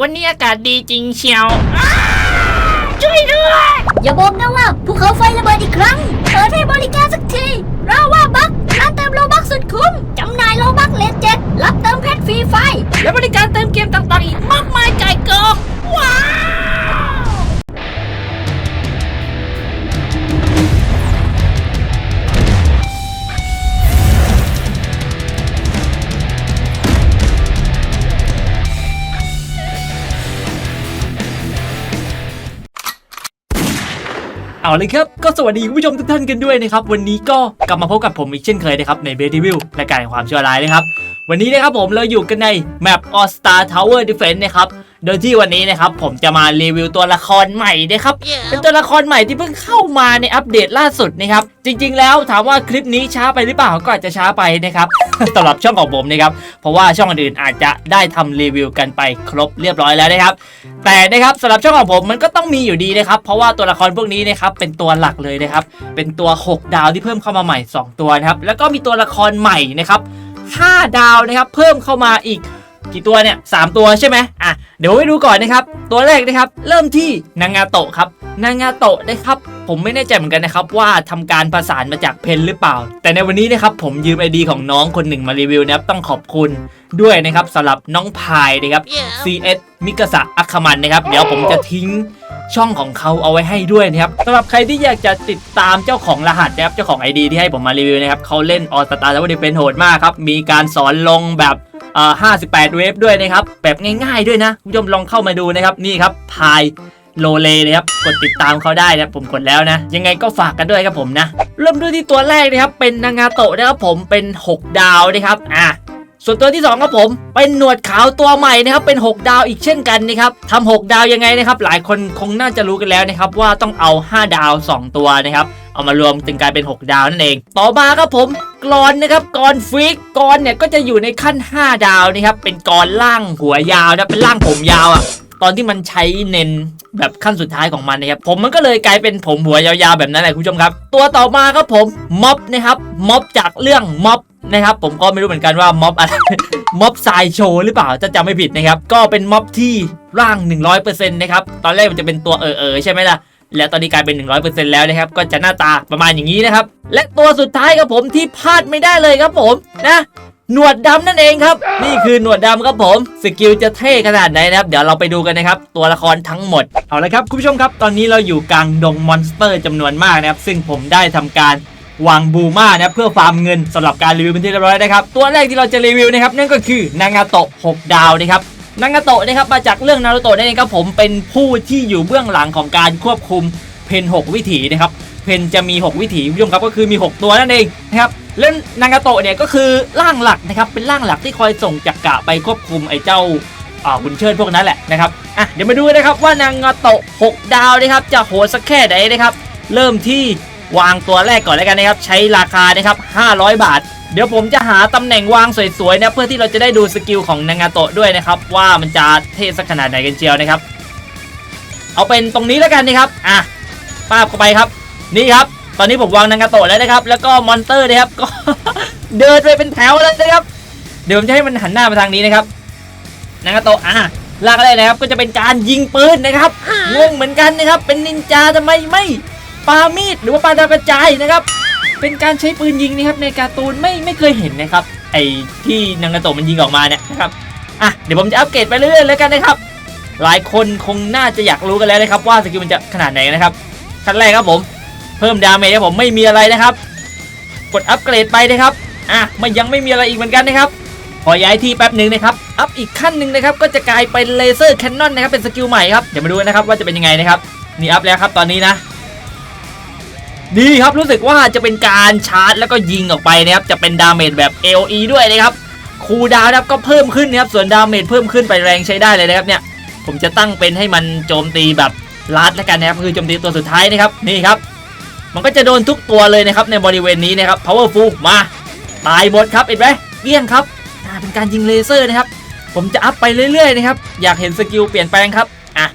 วันนี้อากาศดีจริงเชียวอ้าช่วยด้วย อย่าบอกนะว่าภูเขาไฟระเบิดอีกครั้งเปิดให้บริการสักทีราว่าบักร้านเติมโลบักสุดคุ้มจำหน่ายโลบักเลนเจ็ดรับเติมเพชรฟรีไฟ และบริการเติมเกมต่างๆอีกมากมายไก่กองว้าว เอาเลยครับ ก็สวัสดีคุณผู้ชมทุกท่านกันด้วยนะครับ วันนี้ก็กลับมาพบกับผมอีกเช่นเคยนะครับในเบดิวิวและการความชั่วร้ายนะครับ วันนี้นะครับผมเราอยู่กันในแมป All Star Tower Defense นะครับ โดยที่วันนี้นะครับผมจะมารีวิวตัวละครใหม่นะครับเป็นตัวละครใหม่ที่เพิ่งเข้ามาในอัปเดตล่าสุดนะครับ จริง ๆ แล้วถามว่าคลิปนี้ช้าไปหรือเปล่าก็อาจจะช้าไปนะครับสำหรับช่องของผมนะครับ เพราะว่าช่องอื่นๆอาจจะได้ทำรีวิวกันไปครบเรียบร้อยแล้วนะครับ แต่นะครับสำหรับช่องของผมมันก็ต้องมีอยู่ดีนะครับ เพราะว่าตัวละครพวกนี้นะครับเป็นตัวหลักเลยนะครับ เป็นตัว 6 ดาวที่เพิ่มเข้ามาใหม่ 2 ตัวนะครับ แล้วก็มีตัวละครใหม่นะครับ5ดาวนะครับเพิ่มเข้ามาอีกกี่ตัวเนี่ยสามตัวใช่ไหมอะ เดี๋ยวไปดูก่อนนะครับ ตัวแรกนะครับ เริ่มที่นางาโตะครับ นางาโตะนะครับ ผมไม่แน่ใจเหมือนกันนะครับ ว่าทำการประสานมาจากเพนหรือเปล่า แต่ในวันนี้นะครับผมยืมไอดีของน้องคนหนึ่งมารีวิวนะครับต้องขอบคุณด้วยนะครับสำหรับน้องพายนะครับ CS มิกาสะอัคคมันนะครับ เดี๋ยวผมจะทิ้งช่องของเขาเอาไว้ให้ด้วยนะครับสำหรับใครที่อยากจะติดตามเจ้าของรหัสนะครับเจ้าของ ID ที่ให้ผมมารีวิวนะครับเขาเล่นออสตาร์แล้วเป็นโหดมากครับมีการสอนลงแบบเอ่อ 58 เวฟด้วยนะครับ แบบง่ายๆด้วยนะคุณผู้ชมลองเข้ามาดูนะครับ นี่ครับพายโลเลนะครับ กดติดตามเขาได้นะผมกดแล้วนะ ยังไงก็ฝากกันด้วยครับผมนะ เริ่มด้วยที่ตัวแรกนะครับ เป็นนางาโตะนะครับผมเป็น 6 ดาวนะครับอะส่วนตัวที่2ครับผม เป็นหนวดขาวตัวใหม่นะครับ เป็น 6 ดาวอีกเช่นกันนะครับทำ6ดาวยังไงนะครับ หลายคนคงน่าจะรู้กันแล้วนะครับ ว่าต้องเอา 5 ดาว 2 ตัวนะครับ เอามารวมจึงกลายเป็น 6 ดาวนั่นเอง ต่อมาครับผมกรอนนะครับกรอนฟิกกรอนเนี่ยก็จะอยู่ในขั้น 5 ดาวนะครับเป็นกรอล่างหัวยาวนะเป็นล่างผมยาวอะ่ะตอนที่มันใช้เน้นแบบขั้นสุดท้ายของมันนะครับผมมันก็เลยกลายเป็นผมหัวยาวๆแบบนั้นแหละคุณผู้ชมครับ ตัวต่อมาครับผมม็อบนะครับม็อบจากเรื่องม็อบนะครับผมก็ไม่รู้เหมือนกันว่าม็อบอะไรม็อบไซโชหรือเปล่าจะจำไม่ผิดนะครับ ก็เป็นม็อบที่ร่าง 100%นะครับ ตอนแรกมันจะเป็นตัวเออเออใช่ไหมล่ะ แล้วตอนนี้กลายเป็น 100%แล้วนะครับ ก็จะหน้าตาประมาณอย่างนี้นะครับ และตัวสุดท้ายครับผมที่พลาดไม่ได้เลยครับผมนะหนวดดำนั่นเองครับ นี่คือหนวดดำครับผม สกิลจะเท่ขนาดไหนนะครับ เดี๋ยวเราไปดูกันนะครับ ตัวละครทั้งหมด เอาละครับคุณผู้ชมครับ ตอนนี้เราอยู่กลางดงมอนสเตอร์จำนวนมากนะครับ ซึ่งผมได้ทำการวางบูมานะเพื่อฟาร์มเงินสำหรับการรีวิวเป็นที่เรียบร้อยนะครับ ตัวแรกที่เราจะรีวิวนะครับนั่นก็คือนางาโตะ6ดาวนะครับ นางาโตะนะครับมาจากเรื่องนารูโตะนั่นเองครับผมเป็นผู้ที่อยู่เบื้องหลังของการควบคุมเพน 6 วิถีนะครับเพนจะมี 6 วิถีคุณผู้ชมครับก็คือมี 6 ตัวนั่นเองนะครับเล่นนางาโตะเนี่ยก็คือร่างหลักนะครับเป็นร่างหลักที่คอยส่งจักกะไปควบคุมไอ้เจ้าอ่าหุ่นเชิดพวกนั้นแหละนะครับอะเดี๋ยวมาดูนะครับว่านางาโตะ 6 ดาวนะครับจะโหดสักแค่ไหนนะครับเริ่มที่วางตัวแรกก่อนแล้วกันนะครับใช้ราคานะครับ500 บาท เดี๋ยวผมจะหาตำแหน่งวางสวยๆนะเพื่อที่เราจะได้ดูสกิลของนางาโตะด้วยนะครับ ว่ามันจะเทสักขนาดไหนกันเชียวนะครับ เอาเป็นตรงนี้แล้วกันนะครับอะป้าบเข้าไปครับ นี่ครับ ตอนนี้ผมวางนางาโตะแล้วนะครับ แล้วก็มอนเตอร์นะครับก็เดินไปเป็นแถวแล้วนะครับ เดี๋ยวผมจะให้มันหันหน้ามาทางนี้นะครับนางาโตะอะลากอะไรนะครับก็จะเป็นการยิงปืนนะครับงงเหมือนกันนะครับ เป็นนินจาทำไมไม่ปามีดหรือว่าปาดากระจายนะครับ เป็นการใช้ปืนยิงนะครับในการ์ตูนไม่ไม่เคยเห็นนะครับไอ้ที่นางาโตะมันยิงออกมาเนี่ยนะครับอะเดี๋ยวผมจะอัปเกรดไปเรื่อยๆแล้วกันนะครับ หลายคนคงน่าจะอยากรู้กันแล้วนะครับ ว่าสกิลมันจะขนาดไหนนะครับขั้นแรกครับผม เพิ่มดาเมจครับผมไม่มีอะไรนะครับ กดอัปเกรดไปนะครับอะมันยังไม่มีอะไรอีกเหมือนกันนะครับพอย้ายที่แป๊บหนึ่งนะครับ อัพอีกขั้นหนึ่งนะครับ ก็จะกลายเป็นเลเซอร์แคนนอนนะครับ เป็นสกิลใหม่ครับ เดี๋ยวมาดูนะครับว่าจะเป็นยังไงนะครับ นี่อัพแล้วครับตอนนี้นะ นี่ครับรู้สึกว่าจะเป็นการชาร์จแล้วก็ยิงออกไปนะครับจะเป็นดาเมจแบบ AOE ด้วยนะครับคูดาวนะครับก็เพิ่มขึ้นนะครับส่วนดาเมจเพิ่มขึ้นไปแรงใช้ได้เลยนะครับเนี่ยผมจะตั้งเป็นให้มันโจมตีแบบลัดแล้วกันนะครับคือโจมตีตัวสุดท้ายนะครับนี่ครับ มันก็จะโดนทุกตัวเลยนะครับในบริเวณนี้นะครับ powerful มาตายหมดครับเห็นไหมเกลี้ยงครับเป็นการยิงเลเซอร์นะครับ ผมจะอัพไปเรื่อยๆนะครับอยากเห็นสกิลเปลี่ยนแปลงครับอะ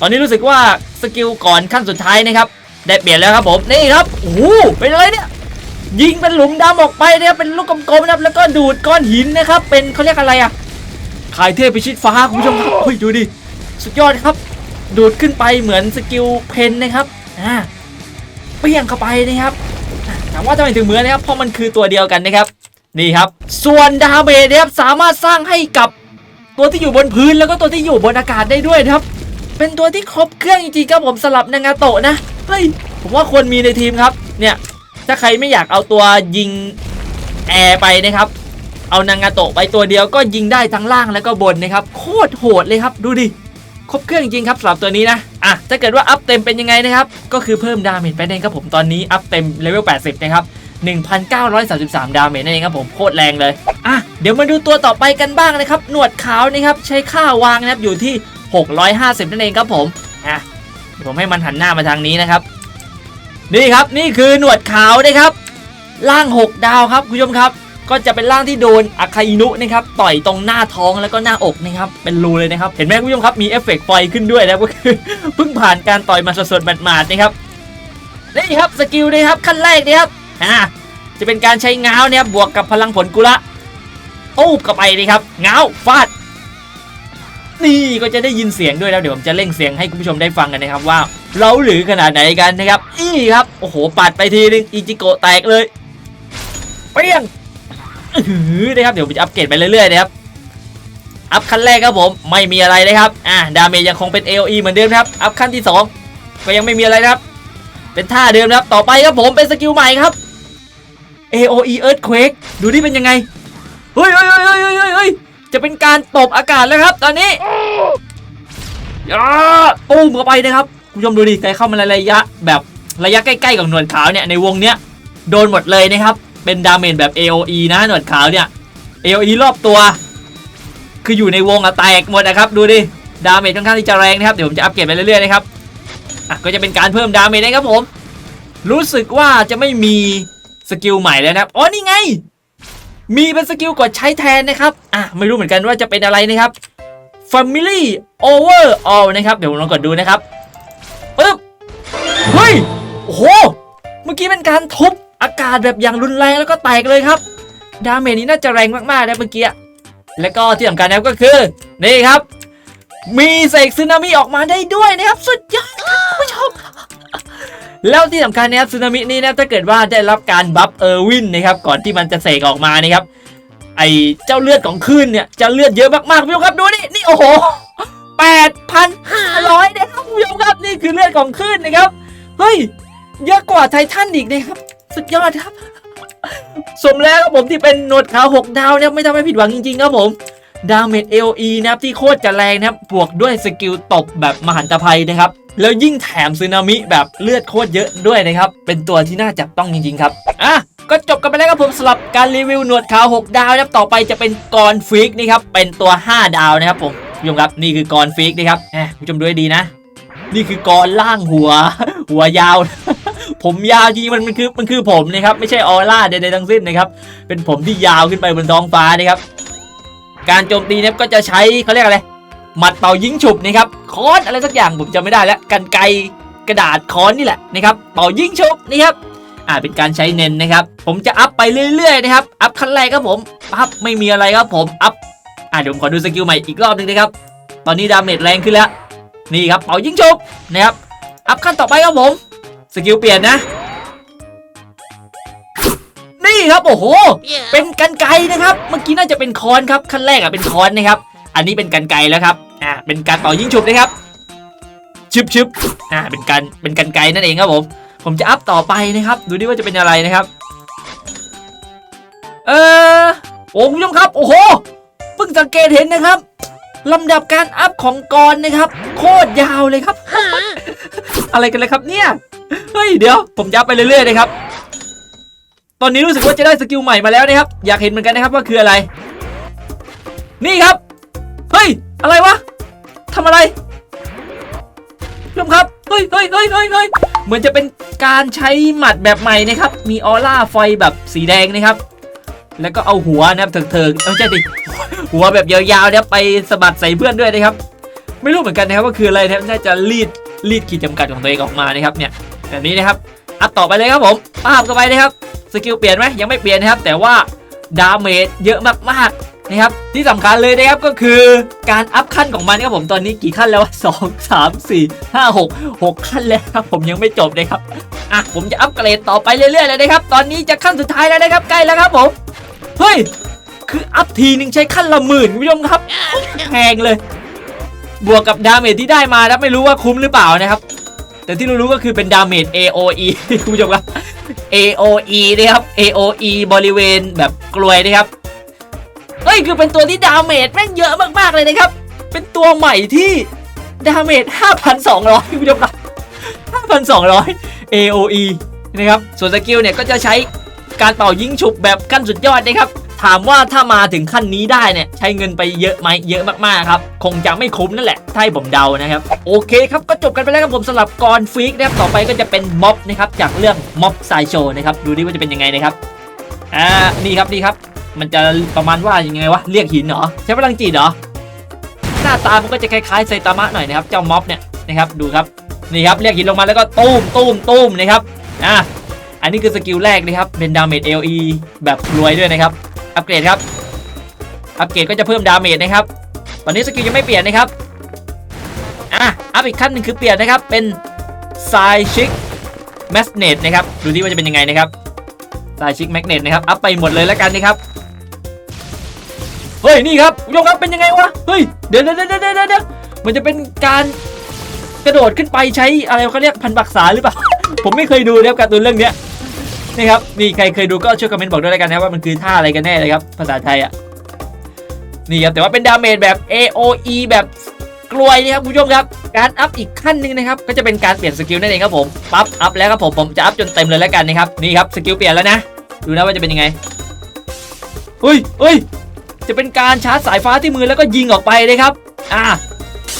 ตอนนี้รู้สึกว่าสกิลก่อนขั้นสุดท้ายนะครับ ได้เปลี่ยนแล้วครับผมนี่ครับโอ้โหเป็นอะไรเนี่ยยิงเป็นหลุมดำออกไปนะครับเป็นลูกกลมๆนะครับแล้วก็ดูดก้อนหินนะครับเป็นเขาเรียกอะไรอะขายเทพพิชิตฟ้าคุณผู้ชมครับเฮ้ยดูดิสุดยอดครับ ดูดขึ้นไปเหมือนสกิลเพนนะครับอ่าเปี้ยงเข้าไปนะครับถามว่าทำไมถึงเหมือนนะครับเพราะมันคือตัวเดียวกันนะครับนี่ครับ ส่วนดาเมจนะครับสามารถสร้างให้กับตัวที่อยู่บนพื้นแล้วก็ตัวที่อยู่บนอากาศได้ด้วยนะครับ เป็นตัวที่ครบเครื่องจริงๆครับผมสลับนางาโตะนะเฮ้ยผมว่าควรมีในทีมครับ เนี่ยถ้าใครไม่อยากเอาตัวยิงแอร์ไปนะครับ เอานางาโตะไปตัวเดียวก็ยิงได้ทั้งล่างแล้วก็บนนะครับ โคตรโหดเลยครับดูดิครบเครื่องจริงครับสำหรับตัวนี้นะอะถ้าเกิดว่าอัพเต็มเป็นยังไงนะครับ ก็คือเพิ่มดาเมจไปเองครับผมตอนนี้อัพเต็มเลเวล 80 นะครับ 1,933 ดาเมจนั่นเองครับผมโคตรแรงเลยอะเดี๋ยวมาดูตัวต่อไปกันบ้างนะครับ หนวดขาวนะครับใช้ค่าวางนะครับอยู่ที่ 650 นั่นเองครับผมอะผมให้มันหันหน้ามาทางนี้นะครับ นี่ครับนี่คือหนวดขาวนะครับล่าง 6 ดาวครับคุณผู้ชมครับ ก็จะเป็นร่างที่โดนอาคาอินุนะครับต่อยตรงหน้าท้องแล้วก็หน้าอกนะครับเป็นรูเลยนะครับ เห็นไหมคุณผู้ชมครับมีเอฟเฟกต์ไฟขึ้นด้วยนะก็คือเพิ่งผ่านการต่อยมาสดๆหมาดๆนะครับนี่ครับสกิลนะครับขั้นแรกนะครับอ่าจะเป็นการใช้เงาวนะครับวกกับพลังผลกุละตูบเข้าไปนี่ครับเงาฟาด นี่ก็จะได้ยินเสียงด้วยแล้วเดี๋ยวผมจะเร่งเสียงให้คุณผู้ชมได้ฟังกันนะครับว่า เราหรือขนาดไหนกันนะครับนี่ครับโอ้โหปัดไปทีนึงอิจิโกะแตกเลยเปี้ยงนะครับเดี๋ยวผมจะอัปเกรดไปเรื่อยๆนะครับอัพขั้นแรกครับผมไม่มีอะไรเลยครับอ่าดาเมจยังคงเป็น AOE เหมือนเดิมครับอัพขั้นที่ 2 ก็ยังไม่มีอะไรนะครับ เป็นท่าเดิมนะครับต่อไปครับผมเป็นสกิลใหม่ครับ AOE Earthquake ดูนี่เป็นยังไงเฮ้ยเฮ้ยเฮ้ยเฮ้ยเฮ้ยเฮ้ย จะเป็นการตบอากาศแล้วครับ ตอนนี้ยาปุ้มเข้าไปนะครับคุณผู้ชมดูดิใครเข้ามาในระยะแบบระยะใกล้ๆกับหนวดขาวเนี่ยในวงเนี้ยโดนหมดเลยนะครับ เป็นดาเมจแบบ AOE นะหนวดขาวเนี่ย AOE รอบตัว คืออยู่ในวงอะแตกหมดนะครับ ดูดิดาเมจค่อนข้างที่จะแรงนะครับเดี๋ยวผมจะอัปเกรดไปเรื่อยๆนะครับอะก็จะเป็นการเพิ่มดาเมจนะครับผม รู้สึกว่าจะไม่มีสกิลใหม่แล้วนะครับอ๋อนี่ไง มีเป็นสกิลกดใช้แทนนะครับอะไม่รู้เหมือนกันว่าจะเป็นอะไรนะครับ Family Over All นะครับ เดี๋ยวผมลองกดดูนะครับปึ๊บเฮ้ยโอ้โหเมื่อกี้เป็นการทุบอากาศแบบอย่างรุนแรงแล้วก็แตกเลยครับ ดาเมจนี้น่าจะแรงมากๆนะเมื่อกี้แล้วก็ที่สำคัญนะครับก็คือนี่ครับ มีเสกซึนามิออกมาได้ด้วยนะครับ สุดยอดครับคุณผู้ชม แล้วที่สำคัญนะครับซึนามินี้นะถ้าเกิดว่าได้รับการบัฟเออร์วินนะครับก่อนที่มันจะเสกออกมานะครับไอเจ้าเลือดของคลื่นเนี่ยจะเลือดเยอะมากๆคุณผู้ชมครับดูนี่นี่โอ้โหแปดพันห้าร้อยนะครับคุณผู้ชมครับนี่คือเลือดของคลื่นนะครับเฮ้ยเยอะกว่าไททันอีกนะครับ สุดยอดครับ สมแล้วครับผมที่เป็นหนวดขาว6ดาวเนะครับไม่ทำให้ผิดหวังจริงๆครับผมดาเมจ AOE นะครับที่โคตรจะแรงนะครับบวกด้วยสกิลตบแบบมหันตภัยนะครับ แล้วยิ่งแถมซึนามิแบบเลือดโคตรเยอะด้วยนะครับ เป็นตัวที่น่าจับต้องจริงๆครับ อะก็จบกันไปแล้วครับผมสำหรับการรีวิวหนวดขาว 6 ดาวนะครับ ต่อไปจะเป็นกรฟิกนี่ครับ เป็นตัว 5 ดาวนะครับผมผู้ชมครับนี่คือกรฟิกนะครับแหมผู้ชมดูให้ดีนะ นี่คือกรล่างหัว หัวยาว ผมยาวจริงๆมันมันคือมันคือผมนะครับ ไม่ใช่ออร่าใดๆทั้งสิ้นนะครับ เป็นผมที่ยาวขึ้นไปบนท้องฟ้านะครับ การโจมตีเนี่ยก็จะใช้เขาเรียกอะไร หมัดเป่ายิงฉุบนะครับค้อนอะไรสักอย่างผมจำไม่ได้แล้วกันไกกระดาษค้อนนี่แหละนะครับเป่ายิงฉุบนี่ครับอ่าเป็นการใช้เน้นนะครับ ผมจะอัพไปเรื่อยๆนะครับอัพขั้นแรกครับผมอัพไม่มีอะไรครับผมอัพอ่าเดี๋ยวผมขอดูสกิลใหม่อีกรอบหนึงนะครับตอนนี้ดาเมจแรงขึ้นแล้วนี่ครับเป่ายิงฉุบนะครับอัพขั้นต่อไปครับผมสกิลเปลี่ยนนะนี่ครับโอ้โห เป็นกันไกนะครับ เมื่อกี้น่าจะเป็นคอนครับขั้นแรกอะเป็นคอนนะครับ อันนี้เป็นกันไกรแล้วครับอ่าเป็นการเป่ายิงฉุบนะครับชึบชึบอ่าเป็นการเป็นกันไกรนั่นเองครับผมผมจะอัพต่อไปนะครับ ดูดิว่าจะเป็นอะไรนะครับ เออโอ้คุณผู้ชมครับ โอ้โหเพิ่งสังเกตเห็นนะครับลำดับการอัพของกรนะครับ โคตรยาวเลยครับ อะไรกันเลยครับเนี่ยเฮ้ยเดี๋ยว ผมจะอัพไปเรื่อยๆนะครับ ตอนนี้รู้สึกว่าจะได้สกิลใหม่มาแล้วนะครับ อยากเห็นเหมือนกันนะครับว่าคืออะไร นี่ครับเฮ้ย อะไรวะทำอะไรผู้ชมครับเฮ้ยเฮ้ยเฮ้ยเฮ้ยเฮ้ยเหมือนจะเป็นการใช้หมัดแบบใหม่นะครับ มีออร่าไฟแบบสีแดงนะครับ แล้วก็เอาหัวนะครับเถิงๆเอาไม่ใช่ดิหัวแบบยาวๆเนี่ยไปสะบัดใส่เพื่อนด้วยนะครับ ไม่รู้เหมือนกันนะครับว่าคืออะไรนะครับน่าจะรีดรีดขีดจำกัดของตัวเองออกมานะครับเนี่ยแบบนี้นะครับอัพต่อไปเลยครับผมป้าบเข้าไปนะครับสกิลเปลี่ยนไหมยังไม่เปลี่ยนนะครับ แต่ว่าดาเมจเยอะมากๆ นะครับที่สำคัญเลยนะครับก็คือการอัพขั้นของมันครับผมตอนนี้กี่ขั้นแล้วสองสามสี่ห้าหกหกขั้นแล้วครับผมยังไม่จบเลยครับอะผมจะอัพเกรดต่อไปเรื่อยๆเลยนะครับ ตอนนี้จะขั้นสุดท้ายแล้วนะครับใกล้แล้วครับผมเฮ้ยคืออัพทีนึงใช้ขั้นละหมื่นคุณผู้ชมครับแพงเลย บวกกับดาเมจที่ได้มาแล้วไม่รู้ว่าคุ้มหรือเปล่านะครับ แต่ที่รู้ๆก็คือเป็นดาเมจ AOE คุณผู้ชมครับ AOE นะครับ AOE บริเวณแบบกลวยนะครับ เอ้ยคือเป็นตัวที่ดาเมจแม่งเยอะมากๆเลยนะครับ เป็นตัวใหม่ที่ดาเมจ5,200คุณผู้ชมครับ5,200 AOE นะครับ ส่วนสกิลเนี่ยก็จะใช้การเป่ายิงฉุบแบบขั้นสุดยอดนะครับ ถามว่าถ้ามาถึงขั้นนี้ได้เนี่ย ใช้เงินไปเยอะไหมเยอะมากๆครับ คงจะไม่คุ้มนั่นแหละ ถ้าให้ผมเดานะครับ โอเคครับ ก็จบกันไปแล้วครับผมสำหรับกรฟิกนะครับ ต่อไปก็จะเป็นม็อบนะครับ จากเรื่องม็อบไซโชนะครับ ดูดิว่าจะเป็นยังไงนะครับ อ่า นี่ครับ นี่ครับ มันจะประมาณว่ายังไงวะเรียกหินเหรอใช้พลังจิตเหรอหน้าตามันก็จะคล้ายๆไซตามะหน่อยนะครับเจ้าม็อบเนี่ยนะครับดูครับนี่ครับเรียกหินลงมาแล้วก็ตุ้มตุ้มตุ้มนะครับอ่าอันนี้คือสกิลแรกนะครับเป็นดาเมจ LE แบบรวยด้วยนะครับอัปเกรดครับอัปเกรดก็จะเพิ่มดาเมจนะครับตอนนี้สกิลยังไม่เปลี่ยนนะครับอะอัพอีกขั้นหนึ่งคือเปลี่ยนนะครับเป็นไซชิกแมสเนตนะครับดูดิว่าจะเป็นยังไงนะครับไซชิกแมกเนตนะครับอัพไปหมดเลยแล้วกันนะครับ เฮ้ยนี่ครับคุณผู้ชมครับเป็นยังไงวะเฮ้ยเดี๋ยวเดี๋ยวเดี๋ยวเดี๋ยวเดี๋ยวมันจะเป็นการกระโดดขึ้นไปใช้อะไรเขาเรียกพันบักษาหรือเปล่า ผมไม่เคยดูนะครับการ์ตูนเรื่องเนี้ยนี่ครับนี่ใครเคยดูก็ช่วยคอมเมนต์บอกด้วยแล้วกันนะว่ามันคือท่าอะไรกันแน่เลยครับภาษาไทยอะนี่ครับแต่ว่าเป็นดาเมจแบบ AOE แบบกลวยนะครับคุณผู้ชมครับ การอัพอีกขั้นหนึ่งนะครับก็จะเป็นการเปลี่ยนสกิลนั่นเองครับผมปั๊บอัพแล้วครับผมผมจะอัพจนเต็มเลยแล้วกันนะครับนี่ครับสกิลเปลี่ยนแล้วนะ ดูนะว่าจะเป็นยังไงเฮ้ยเฮ้ย จะเป็นการชาร์จสายฟ้าที่มือแล้วก็ยิงออกไปเลยครับอ่า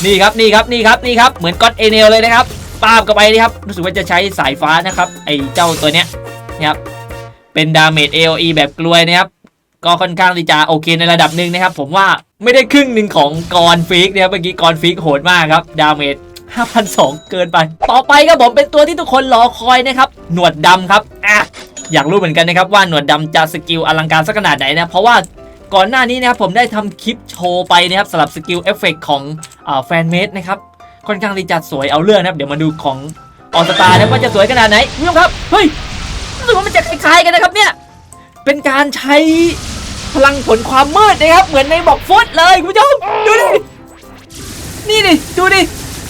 นี่ครับนี่ครับนี่ครับนี่ครับเหมือนก็อดเอเนลเลยนะครับปาบเข้าไปนี่ครับรู้สึกว่าจะใช้สายฟ้านะครับไอ้เจ้าตัวเนี้ยนะครับเป็นดาเมจ AOE แบบกลวยนะครับก็ค่อนข้างที่จะโอเคในระดับหนึ่งนะครับ ผมว่าไม่ได้ครึ่งหนึ่งของกรฟิกนะครับเมื่อกี้กรฟิกโหดมากครับดาเมจ5,200เกินไป ต่อไปครับผมเป็นตัวที่ทุกคนรอคอยนะครับ หนวดดำครับอะอยากรู้เหมือนกันนะครับว่าหนวดดำจะสกิลอลังการสักขนาดไหนนะ เพราะว่า ก่อนหน้านี้นะครับผมได้ทำคลิปโชว์ไปนะครับสำหรับสกิลเอฟเฟกของแฟนเมดนะครับค่อนข้างที่จะสวยเอาเรื่องนะครับเดี๋ยวมาดูของออสตานะว่าจะสวยขนาดไหนคุณผู้ชมครับเฮ้ยรู้สึกว่ามันจะคล้ายๆกันนะครับเนี่ยเป็นการใช้พลังผลความมืดนะครับ เหมือนในบอกฟุตเลยคุณผู้ชมดูดินี่ดิดูดิ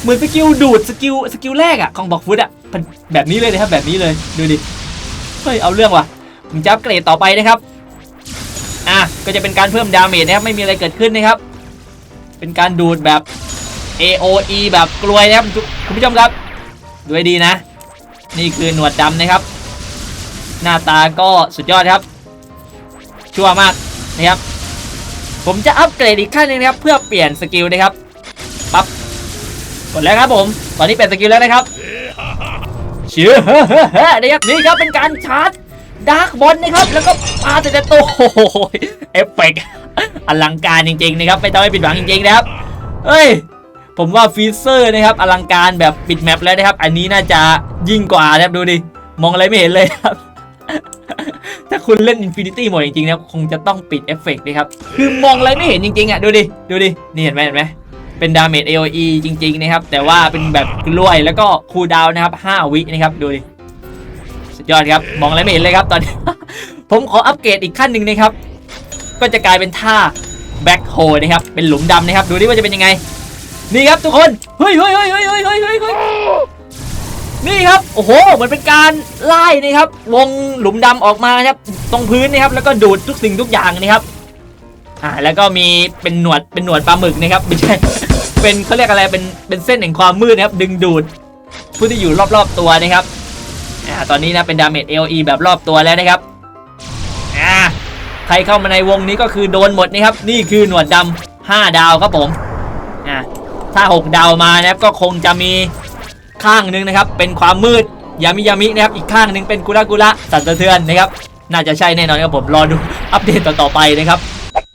เหมือนสกิลดูดสกิลสกิลแรกอะของบอกฟุตอะเป็นแบบนี้เลยนะครับแบบนี้เลยดูดิเฮ้ยเอาเรื่องว่ะผมจะอัปเกรดต่อไปนะครับอะ ก็จะเป็นการเพิ่มดาเมจนะครับไม่มีอะไรเกิดขึ้นนะครับ เป็นการดูดแบบ AOE แบบกลวยนะครับคุณผู้ชมครับดูให้ดีนะ นี่คือหนวดดำนะครับ หน้าตาก็สุดยอดครับ ชั่วมากนะครับ ผมจะอัปเกรดอีกขั้นหนึงนะครับ เพื่อเปลี่ยนสกิลนะครับปั๊บกดแล้วครับผมตอนนี้เปลี่ยนสกิลแล้วนะครับเชื่อนะครับนี่ครับเป็นการชาร์จ ดาร์กบอลนะครับ แล้วก็ปาแต่แต่ตัวโอ้โหเอฟเฟกต์อลังการจริงๆนะครับ ไม่ต้องให้ผิดหวังจริงๆนะครับ เฮ้ย ผมว่าฟีเซอร์นะครับ อลังการแบบปิดแมปแล้วนะครับ อันนี้น่าจะยิ่งกว่านะครับ ดูดิ มองอะไรไม่เห็นเลยครับ ถ้าคุณเล่น Infinity หมดจริงๆนะคงจะต้องปิดเอฟเฟกต์นะครับ คือมองอะไรไม่เห็นจริงๆอะ ดูดิ ดูดิ นี่เห็นไหมเห็นไหมเป็นดาเมจ AOE จริงๆนะครับ แต่ว่าเป็นแบบกล้วยแล้วก็คูลดาวน์นะครับ 5 วินะครับ ดูดิุดยอดครับ มองอะไรไม่เห็นเลยครับตอนนี้ ผมขออัปเกรดอีกขั้นหนึ่งนะครับ ก็จะกลายเป็นท่าแบ็คโฮนะครับ เป็นหลุมดำนะครับ ดูดิว่าจะเป็นยังไง นี่ครับทุกคน เฮ้ยเฮ้ยเฮ้ยเฮ้ยเฮ้ยเฮ้ยเฮ้ยนี่ครับ โอ้โหเหมือนเป็นการไล่นะครับ วงหลุมดำออกมาครับ ตรงพื้นนะครับ แล้วก็ดูดทุกสิ่งทุกอย่างนะครับ อ่า แล้วก็มีเป็นหนวด เป็นหนวดปลาหมึกนะครับ ไม่ใช่ เป็นเขาเรียกอะไร เป็น เป็นเส้นแห่งความมืดนะครับ ดึงดูดผู้ที่อยู่รอบๆตัวนะครับ อ่าตอนนี้นะเป็นดาเมจ LE แบบรอบตัวแล้วนะครับอ่าใครเข้ามาในวงนี้ก็คือโดนหมดนะครับ นี่คือหนวดดำ5ดาวครับผมอ่าถ้า 6 ดาวมานะครับก็คงจะมีข้างหนึ่งนะครับ เป็นความมืดยามิยามินะครับอีกข้างหนึ่งเป็นกุระกุระสั่นสะเทือนนะครับ น่าจะใช่แน่นอนครับผมรอดูอัปเดตต่อๆไปนะครับ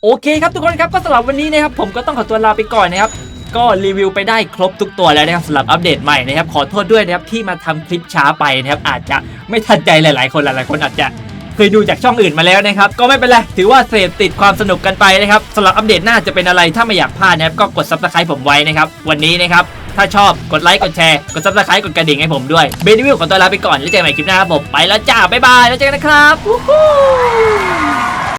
โอเคครับทุกคนครับก็สำหรับวันนี้นะครับผมก็ต้องขอตัวลาไปก่อนนะครับ ก็รีวิวไปได้ครบทุกตัวแล้วนะครับสำหรับอัปเดตใหม่นะครับขอโทษด้วยนะครับที่มาทำคลิปช้าไปนะครับอาจจะไม่ทันใจหลายๆ คนหลายๆคนอาจจะเคยดูจากช่องอื่นมาแล้วนะครับ ก็ไม่เป็นไร ถือว่าเสพติดความสนุกกันไปนะครับสำหรับอัปเดตหน้าจะเป็นอะไรถ้าไม่อยากพลาดนะครับ ก็กด subscribe ผมไว้นะครับ วันนี้นะครับ ถ้าชอบกดไลค์ กดแชร์ กด subscribe กดกระดิ่งให้ผมด้วย เบนวิวขอตัวลาไปก่อน แล้วเจอกันใหม่คลิปหน้าครับผมไปแล้วจ้า บ๊ายบาย แล้วเจอกันนะครับ